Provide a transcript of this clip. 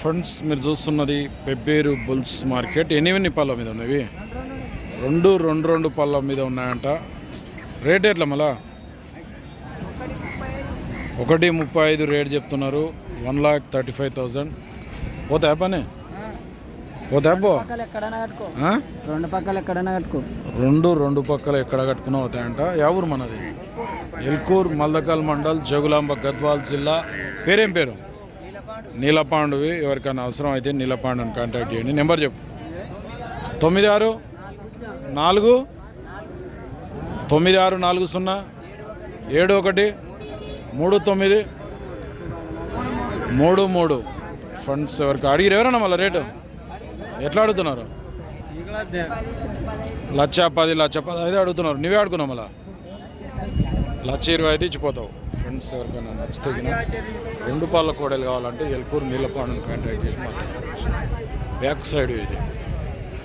Friends మీరు చూస్తున్నది Pebbair bulls market. ఎన్ని పళ్ళ మీద ఉన్నవి. రెండు రెండు రెండు పళ్ళ మీద ఉన్నాయంట. రేట్ ఎట్లా మళ్ళా? ఒకటి ముప్పై ఐదు రేట్ చెప్తున్నారు. One lakh thirty five thousand పోతా పని? పోతా? రెండు పక్కలు ఎక్కడైనా కట్టుకో. రెండు రెండు పక్కల ఎక్కడ కట్టుకున్నా అవుతాయంట. ఊరు మనది? ఎల్కూర్ మల్దకల్ మండల్ జగులాంబ గద్వాల్ జిల్లా. పేరేం పేరు? నీలపాండువి ఎవరికైనా అవసరం అయితే నీలపాండుని కాంటాక్ట్ చేయండి. నెంబర్ చెప్పు. తొమ్మిది ఆరు నాలుగు తొమ్మిది ఆరు నాలుగు సున్నా ఏడు ఒకటి మూడు తొమ్మిది మూడు మూడు. ఫండ్స్ ఎవరికి అడిగిరు ఎవరన్నా మళ్ళీ రేటు? ఎట్లా అడుగుతున్నారు? లక్ష పది లక్ష పది ఐదు అడుగుతున్నారు. నువ్వే అడుగున్నావు మళ్ళీ? లక్ష ఇరవై ఐదు ఇచ్చిపోతావు. ఫ్రెండ్స్ ఎవరికైనా నచ్చితే రెండు పాల కోడలు కావాలంటే ఎల్కూరు నీళ్ళపాండుని కాంటాక్ట్ చేసి మాట్లాడుకోవచ్చు బ్యాక్ సైడ్ ఇది.